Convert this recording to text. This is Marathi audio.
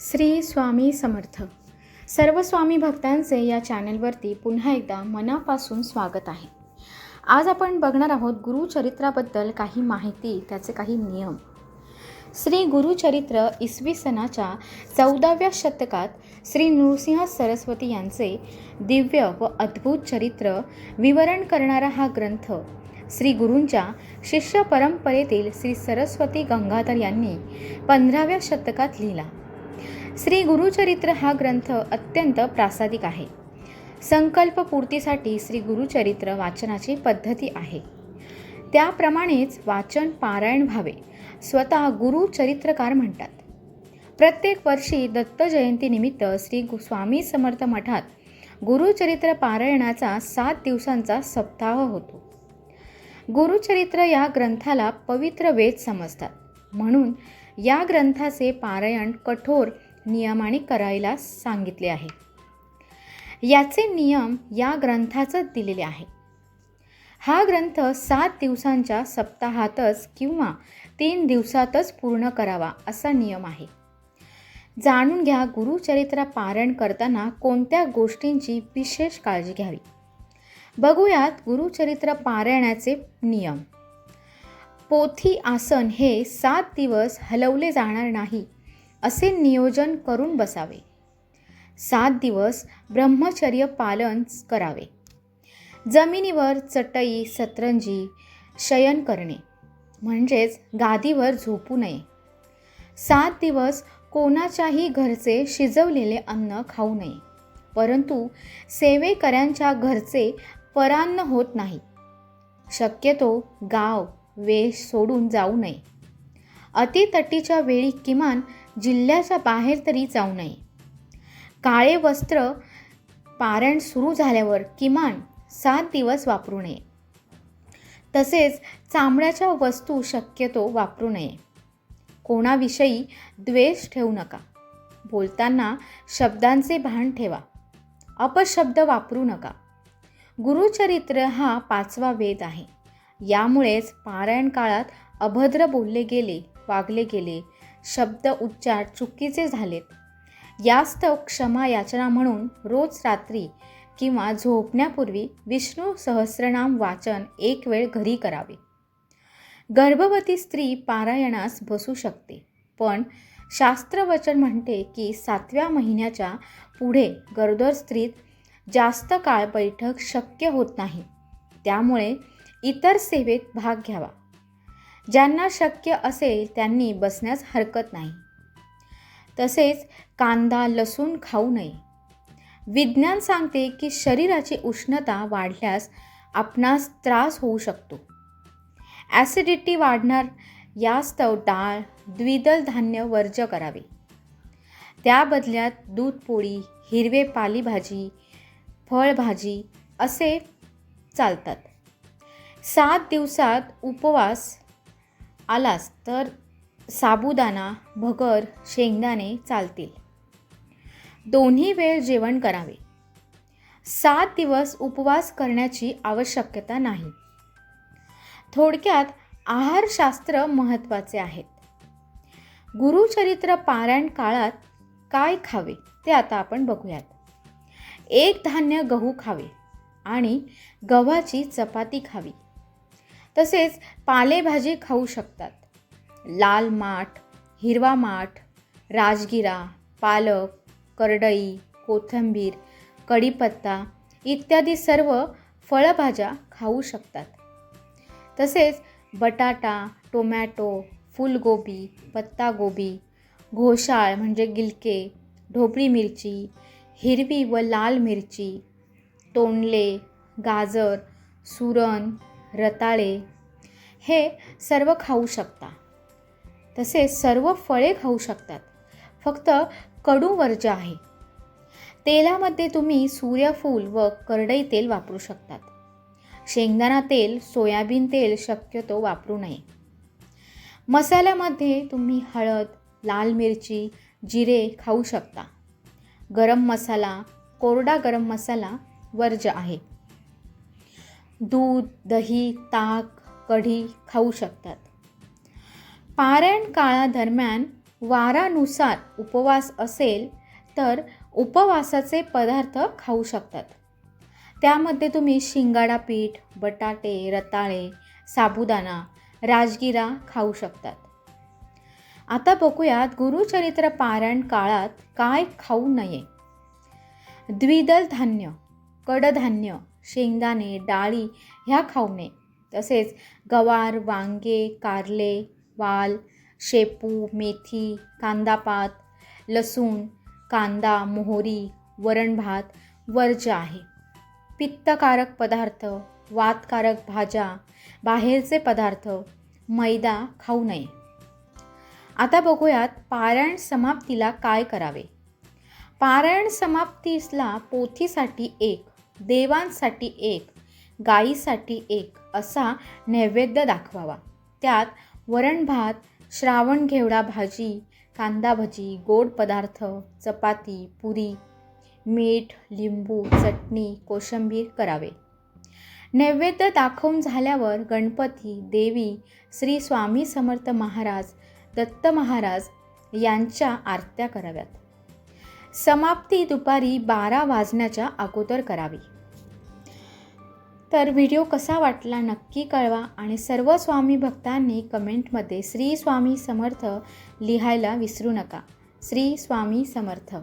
श्री स्वामी समर्थ. सर्व स्वामी भक्तांचे या चॅनलवरती पुन्हा एकदा मनापासून स्वागत आहे. आज आपण बघणार आहोत गुरुचरित्राबद्दल काही माहिती त्याचे काही नियम. श्री गुरुचरित्र इसवी सनाच्या चौदाव्या शतकात श्री नृसिंह सरस्वती यांचे दिव्य व अद्भुत चरित्र विवरण करणारा हा ग्रंथ श्री गुरूंच्या शिष्य परंपरेतील श्री सरस्वती गंगाधर यांनी पंधराव्या शतकात लिहिला. श्री गुरुचरित्र हा ग्रंथ अत्यंत प्रासादिक आहे. संकल्पपूर्तीसाठी श्री गुरुचरित्र वाचनाची पद्धती आहे. त्याप्रमाणेच वाचन पारायण व्हावे स्वतः गुरुचरित्रकार म्हणतात. प्रत्येक वर्षी दत्त जयंतीनिमित्त श्री स्वामी समर्थ मठात गुरुचरित्र पारायणाचा सात दिवसांचा सप्ताह होतो. गुरुचरित्र या ग्रंथाला पवित्र वेद समजतात. म्हणून या ग्रंथाचे पारायण कठोर नियमाने करायला सांगितले आहे. याचे नियम या ग्रंथाचं दिलेले आहे. हा ग्रंथ सात दिवसांच्या सप्ताहातच किंवा तीन दिवसातच पूर्ण करावा असा नियम आहे. जाणून घ्या गुरुचरित्र पारायण करताना कोणत्या गोष्टींची विशेष काळजी घ्यावी. बघूयात गुरुचरित्र पारायणाचे नियम. पोथी आसन हे सात दिवस हलवले जाणार नाही असे नियोजन करून बसावे. सात दिवस ब्रह्मचर्य पालन करावे. जमिनीवर चटई सतरंजी शयन करणे म्हणजेच गादीवर झोपू नये. सात दिवस कोणाच्याही घरचे शिजवलेले अन्न खाऊ नये परंतु सेवेकऱ्यांच्या घरचे परान्न होत नाही. शक्यतो गाव वेश सोडून जाऊ नये. अतितटीच्या वेळी किमान जिल्ह्याच्या बाहेर तरी जाऊ नये. काळे वस्त्र पारण सुरू झाल्यावर किमान सात दिवस वापरू नये. तसेच चामड्याच्या वस्तू शक्यतो वापरू नये. कोणाविषयी द्वेष ठेवू नका. बोलताना शब्दांचे भान ठेवा. अपशब्द वापरू नका. गुरुचरित्र हा पाचवा वेद आहे. यामुळेच पारायण काळात अभद्र बोलले गेले वागले गेले. शब्द उच्चार चुकीचे झालेत. यास्तव क्षमा याचना म्हणून रोज रात्री किंवा झोपण्यापूर्वी विष्णू सहस्रनाम वाचन एक वेळ घरी करावे. गर्भवती स्त्री पारायणास बसू शकते पण शास्त्रवचन म्हणते की सातव्या महिन्याच्या पुढे गरोदर स्त्रीत जास्त काळ बैठक शक्य होत नाही. त्यामुळे इतर सेवेत भाग घ्यावा. ज्यांना शक्य असेल त्यांनी बसण्यास हरकत नाही. तसेच कांदा लसूण खाऊ नये. विज्ञान सांगते की शरीराची उष्णता वाढल्यास आपणास त्रास होऊ शकतो. ॲसिडिटी वाढणार यास्तव डाळ द्विदल धान्य वर्ज करावे. त्या बदल्यात दूध पोळी हिरवे पालेभाजी फळभाजी असे चालतात. सात दिवसात उपवास आलास तर साबुदाणा भगर शेंगदाणे चालतील. दोन्ही वेळ जेवण करावे. सात दिवस उपवास करण्याची आवश्यकता नाही. थोडक्यात आहारशास्त्र महत्त्वाचे आहेत. गुरुचरित्र पारायण काळात काय खावे ते आता आपण बघूयात. एक धान्य गहू खावे आणि गव्हाची चपाती खावी. तसेच पालेभाजी खाऊ शकतात. लाल माठ हिरवा माठ राजगिरा पालक करडई कोथिंबीर कढीपत्ता इत्यादी सर्व फळभाज्या खाऊ शकतात. तसेच बटाटा टोमॅटो फुलगोबी पत्तागोबी घोसाळ म्हणजे गिलके ढोबळी मिरची हिरवी व लाल मिरची तोंडले गाजर सुरण रताळे हे सर्व खाऊ शकता. तसेच सर्व फळे खाऊ शकतात. फक्त कडू वर्ज आहे. तेलामध्ये तुम्ही सूर्यफूल व करडई तेल वापरू शकतात. शेंगदाणा तेल सोयाबीन तेल शक्यतो वापरू नये. मसाल्यामध्ये तुम्ही हळद लाल मिरची जिरे खाऊ शकता. गरम मसाला कोरडा गरम मसाला वर्ज आहे. दूध दही ताक कढी खाऊ शकतात. पारायण काळादरम्यान वारानुसार उपवास असेल तर उपवासाचे पदार्थ खाऊ शकतात. त्यामध्ये तुम्ही शिंगाडा पीठ बटाटे रताळे साबुदाणा राजगिरा खाऊ शकतात. आता बघूयात गुरुचरित्र पारायण काळात काय खाऊ नये. द्विदल धान्य कडधान्य शेंगदाणे डाळी ह्या खाऊ नये. तसेच गवार वांगे कारले वाल शेपू मेथी कांदापात लसूण कांदा मोहरी वरण भात वर्ज आहे. पित्तकारक पदार्थ वातकारक भाज्या बाहेरचे पदार्थ मैदा खाऊ नये. आता बघूयात पारायण समाप्तीला काय करावे? पारायण समाप्तीसला पोथीसाठी एक देवांसाठी एक गाईसाठी एक असा नैवेद्य दाखवावा. त्यात वरण भात श्रावण घेवडा भाजी कांदा भजी गोड पदार्थ चपाती पुरी मीठ लिंबू चटणी कोशिंबीर करावे. नैवेद्य दाखवून झाल्यावर गणपती देवी श्री स्वामी समर्थ महाराज दत्त महाराज यांच्या आरत्या कराव्यात. समाप्ती दुपारी बारा वाजण्याच्या अगोदर करावी. तर व्हिडिओ कसा वाटला नक्की कळवा आणि सर्व स्वामी भक्तांनी कमेंटमध्ये श्री स्वामी समर्थ लिहायला विसरू नका. श्री स्वामी समर्थ.